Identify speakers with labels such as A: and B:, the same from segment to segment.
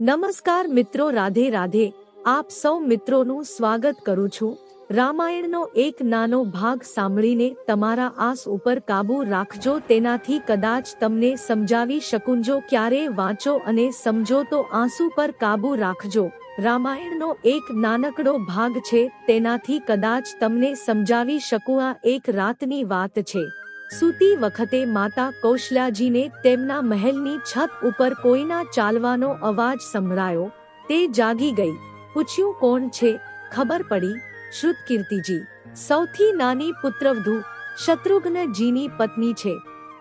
A: નમસ્કાર મિત્રો, રાધે રાધે. આપ સૌ મિત્રોનું સ્વાગત કરું છું. રામાયણનો એક નાનો ભાગ સાંભળીને તમારા આસ ઉપર કાબુ રાખજો. તેનાથી કદાચ તમને સમજાવી શકું જો. ક્યારે વાંચો અને સમજો તો આંસુ પર કાબુ રાખજો. રામાયણનો એક નાનકડો ભાગ છે. તેનાથી કદાચ તમને સમજાવી શકું. આ એક રાતની વાત છે. સૂતી વખતે માતા કૌશલ્યાજીને તેમના મહેલની છત ઉપર કોઈના ચાલવાનો અવાજ સંભળાયો. તે જાગી ગઈ. પૂછ્યું કોણ છે? ખબર પડી. શ્રુત કીર્તિજી સૌથી નાની પુત્રવધુ. શત્રુઘ્નજીની પત્ની છે.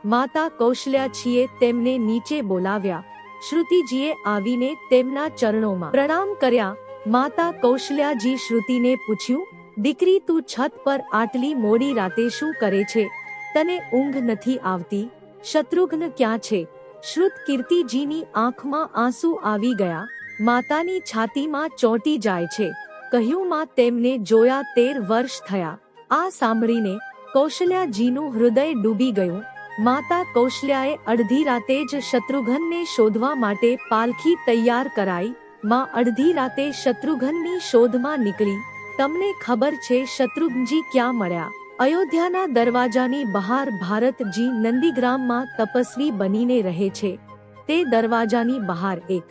A: માતા કૌશલ્યા છીએ તેમને નીચે બોલાવ્યા. શ્રુતિજીએ આવીને તેમના ચરણોમાં પ્રણામ કર્યા. માતા કૌશલ્યાજી શ્રુતિને પૂછ્યું, દીકરી તું છત પર આટલી મોડી રાતે શું કરે છે? તને ઊંઘ નથી આવતી? શત્રુઘ્ન ક્યાં છે? શ્રુત કીર્તિજીની આંખમાં આંસુ આવી ગયા. માતાની છાતીમાં ચોંટી જાય છે. કહ્યું માં તેમને જોયા તેર વર્ષ થયા. આ સાંભળીને કૌશલ્યાજીનું હૃદય ડૂબી ગયું. માતા કૌશલ્યાએ અડધી રાતે જ શત્રુઘ્નને શોધવા માટે પાલખી તૈયાર કરાઈ. માં અડધી રાતે શત્રુઘ્નની શોધમાં નીકળી. તમને ખબર છે શત્રુઘ્નજી ક્યાં મળ્યા? અયોધ્યાના દરવાજાની બહાર ભારતજી નંદીગ્રામમાં તપસ્વી બનીને રહે છે. તે દરવાજાની બહાર એક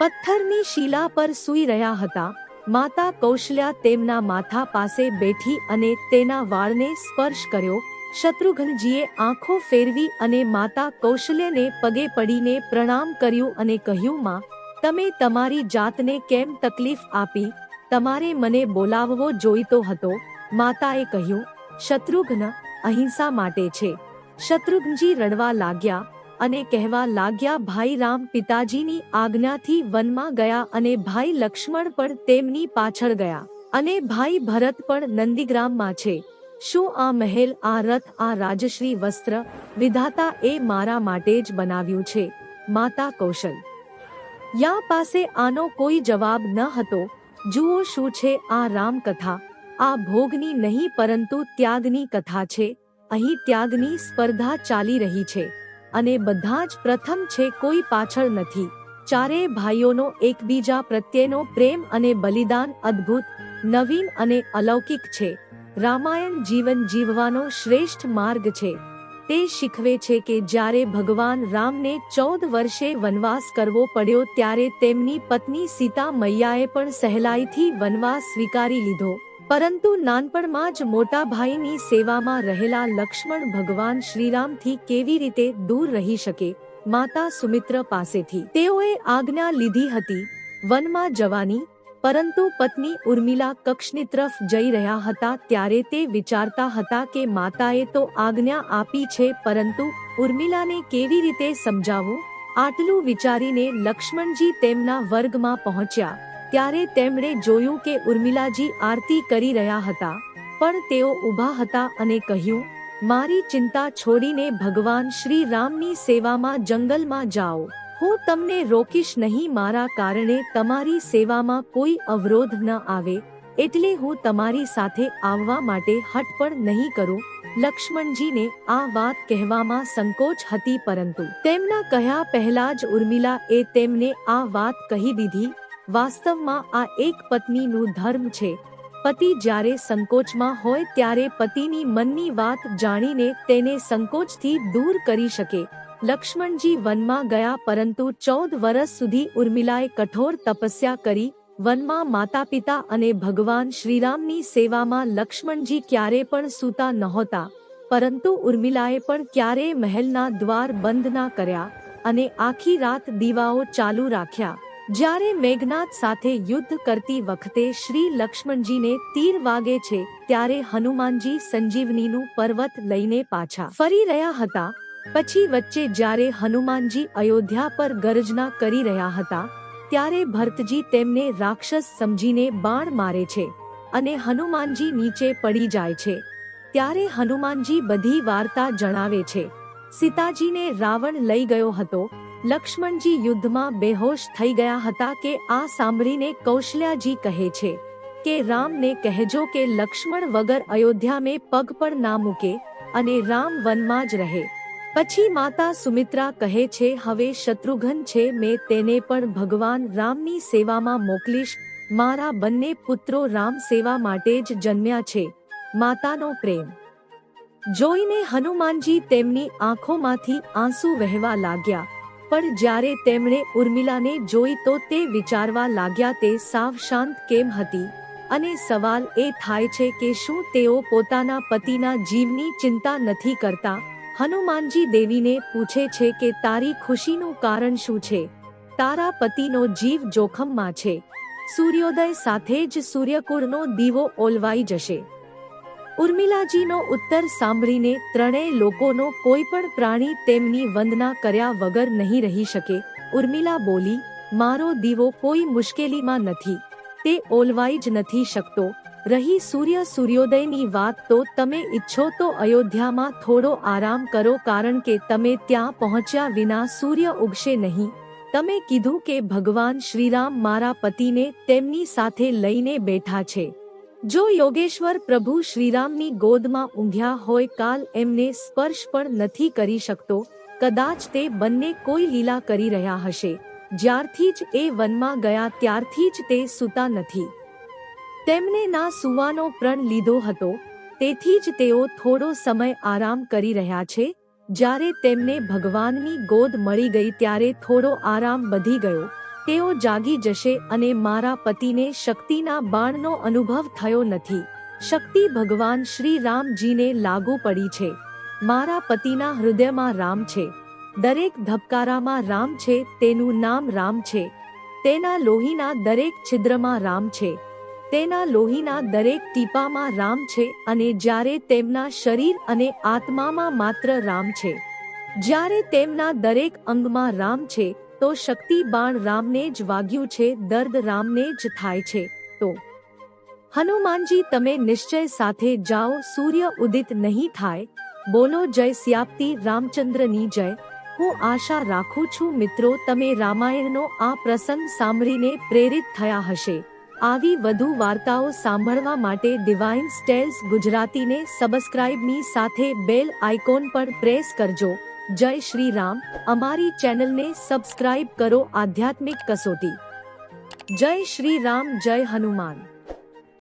A: પથ્થરની શિલા પર સૂઈ રહ્યા હતા. માતા કૌશલ્યા તેમના માથા પાસે બેઠી અને તેના વાળને સ્પર્શ કર્યો. શત્રુઘ્નજીએ આંખો ફેરવી અને માતા કૌશલ્યને પગે પડીને પ્રણામ કર્યું અને કહ્યું, માં, તમે તમારી જાતને કેમ તકલીફ આપી? તમારે મને બોલાવવો જોઈતો હતો. માતાએ કહ્યું, શત્રુઘ્ન અહિંસા માટે છે. શત્રુઘ્નજી રડવા લાગ્યા અને કહેવા લાગ્યા, ભાઈ રામ પિતાજીની આજ્ઞાથી વનમાં ગયા અને ભાઈ લક્ષ્મણ પણ તેમની પાછળ ગયા અને ભાઈ ભરત પણ નંદીગ્રામમાં છે. શું આ મહેલ, આ રથ, આ રાજશ્રી વસ્ત્ર વિધાતા એ મારા માટે જ બનાવ્યું છે? માતા કૌશલ, યા પાસે આનો કોઈ જવાબ ન હતો. જુઓ શું છે આ રામ કથા આ ભોગની નહીં પરંતુ ત્યાગની કથા છે. અહીં ત્યાગની સ્પર્ધા ચાલી રહી છે અને બધા જ પ્રથમ છે કોઈ પાછળ નથી. ચારેય ભાઈઓનો એકબીજા પ્રત્યેનો પ્રેમ અને બલિદાન અદ્ભુત, નવીન અને અલૌકિક છે. રામાયણ જીવન જીવવાનો શ્રેષ્ઠ માર્ગ છે. તે શીખવે છે કે જ્યારે ભગવાન રામને ચૌદ વર્ષે વનવાસ કરવો પડ્યો ત્યારે તેમની પત્ની સીતા મૈયાએ પણ સહેલાઈથી વનવાસ સ્વીકારી લીધો. પરંતુ નાનપણમાં જ મોટા ભાઈની સેવામાં રહેલા લક્ષ્મણ ભગવાન શ્રીરામથી કેવી રીતે દૂર રહી શકે, માતા સુમિત્ર પાસેથી. તેઓએ આજ્ઞા લીધી હતી, વનમાં જવાની, પરંતુ પત્ની ઉર્મિલા કક્ષની તરફ જઈ રહ્યા હતા ત્યારે તે વિચારતા હતા કે માતાએ તો આજ્ઞા આપી છે, પરંતુ ઉર્મિલાને કેવી રીતે સમજાવું? આટલું વિચારીને લક્ષ્મણજી તેમના વર્ગમાં પહોંચ્યા. ત્યારે તેમણે જોયું કે ઉર્મિલાજી આરતી કરી રહ્યા હતા, પણ તેઓ ઊભા હતા અને કહ્યું, મારી ચિંતા છોડીને ભગવાન શ્રી રામની સેવામાં જંગલમાં જાઓ. હું તમને રોકીશ નહીં, મારા કારણે તમારી સેવામાં કોઈ અવરોધ ન આવે, એટલે હું તમારી સાથે આવવા માટે હટ પણ નહીં કરું. લક્ષ્મણજીને આ વાત કહેવામાં સંકોચ હતી, પરંતુ તેમના કહ્યા પહેલા જ ઉર્મિલા એ તેમને આ વાત કહી દીધી વાસ્તવમાં આ એક પત્નીનું ધર્મ છે. પતિ જ્યારે સંકોચમાં હોય ત્યારે પતિની મનની વાત જાણીને તેને સંકોચથી દૂર કરી શકે. લક્ષ્મણજી વનમાં ગયા પરંતુ ચૌદ વર્ષ સુધી ઉર્મિલાએ કઠોર તપસ્યા કરી, વનમાં માતા પિતા અને ભગવાન શ્રીરામની સેવામાં લક્ષ્મણજી ક્યારે પણ સૂતા નહોતા. પરંતુ ઉર્મિલાએ પણ ક્યારેય મહેલના દ્વાર બંધ ના કર્યા અને આખી રાત દીવાઓ ચાલુ રાખ્યા. જ્યારે મેઘનાથ સાથે યુદ્ધ કરતી વખતે શ્રી લક્ષ્મણજીને તીર વાગે છે, ત્યારે હનુમાનજી સંજીવનીનું પર્વત લઈને પાછા ફરી રહ્યા હતા. પછી વચ્ચે જ્યારે હનુમાનજી અયોધ્યા પર ગર્જના કરી રહ્યા હતા, ત્યારે ભરતજી તેમને રાક્ષસ સમજીને બાણ મારે છે અને હનુમાનજી નીચે પડી જાય છે. ત્યારે હનુમાનજી બધી વાર્તા જણાવે છે. સીતાજીને રાવણ લઈ ગયો હતો લક્ષ્મણજી યુદ્ધમાં બેહોશ થઈ ગયા હતા કે આ સાંભળીને કૌશલ્યાજી કહે છે કે, રામને કહેજો કે લક્ષ્મણ વગર અયોધ્યા મેં પગ પણ ના મૂકે અને રામ વનમાં જ રહે. પછી માતા સુમિત્રા કહે છે, હવે શત્રુઘ્ન છે, મેં તેને પણ ભગવાન રામની સેવામાં મોકલીશ. મારા બંને પુત્રો રામ સેવા માટે જ જન્મ્યા છે. માતાનો પ્રેમ. જોઈને હનુમાનજી તેમની આંખોમાંથી આંસુ વહેવા લાગ્યા. પણ જ્યારે તેમણે ઉર્મિલાને જોઈ તો તે વિચારવા લાગ્યા તે સાવ શાંત કેમ હતી? અને સવાલ એ થાય છે કે શું તેઓ પોતાના પતિના જીવની ચિંતા નથી કરતા? હનુમાનજી દેવીને પૂછે છે કે તારી ખુશીનું કારણ શું છે? તારા પતિનો જીવ જોખમમાં છે. સૂર્યોદય સાથે જ સૂર્યકુળનો દીવો ઓલવાઈ જશે. ઉર્મિલાજીનો ઉત્તર સાંભળીને ત્રણેય લોકોનો કોઈ પણ પ્રાણી તેમની વંદના કર્યા વગર નહીં રહી શકે. ઉર્મિલા બોલી, મારો દીવો કોઈ મુશ્કેલીમાં નથી. તે ઓલવાઈ જ નથી શકતો. રહી સૂર્ય સૂર્યોદયની વાત તો તમે ઈચ્છો તો અયોધ્યામાં થોડો આરામ કરો કારણ કે તમે ત્યાં પહોંચ્યા વિના સૂર્ય ઉગશે નહીં. તમે કીધું કે ભગવાન શ્રીરામ મારા પતિને તેમની સાથે લઈને બેઠા છે. જો યોગેશ્વર પ્રભુ શ્રીરામની ગોદમાં ઊંઘ્યા હોય કાલ એમને સ્પર્શ પણ નથી કરી શકતો, કદાચ તે બંને કોઈ લીલા કરી રહ્યા હશે. જ્યારથી જ એ વનમાં ગયા ત્યારથી જ તે સૂતા નથી. તેમને ના સુવાનો પ્રણ લીધો હતો, તેથી જ તેઓ થોડો સમય આરામ કરી રહ્યા છે. જ્યારે તેમને ભગવાનની ગોદ મળી ગઈ ત્યારે થોડો આરામ વધી ગયો. તેઓ જાગી જશે અને મારા પતિને શક્તિના બાણનો અનુભવ થયો નથી. શક્તિ ભગવાન શ્રી રામજીને લાગુ પડી છે. મારા પતિના હૃદયમાં રામ છે. દરેક ધબકારામાં રામ છે, તેનું નામ રામ છે. તેના લોહીના દરેક છિદ્રમાં રામ છે. તેના લોહીના દરેક ટીપામાં રામ છે અને જ્યારે તેમના શરીર અને આત્મામાં માત્ર રામ છે. જ્યારે તેમના દરેક અંગમાં રામ છે તો શક્તિ બાણ રામને જ વાગ્યું છે, દર્દ રામને જ થાય છે. તો હનુમાનજી, તમે નિશ્ચય સાથે જાઓ, સૂર્ય ઉદિત નહીં થાય. બોલો, જય સિયાપ્તી, રામચંદ્રની જય. હું આશા રાખું છું મિત્રો, તમે રામાયણનો આ પ્રસંગ સાંભળીને પ્રેરિત થયા હશે. આવી વધુ વાર્તાઓ સાંભળવા માટે ડિવાઇન સ્ટેલ્સ ગુજરાતીને સબસ્ક્રાઇબની સાથે બેલ આઇકોન પર પ્રેસ કરજો. જય શ્રી રામ. અમારી ચેનલને સબસ્ક્રાઇબ કરો આધ્યાત્મિક કસોટી. જય શ્રી રામ જય હનુમાન.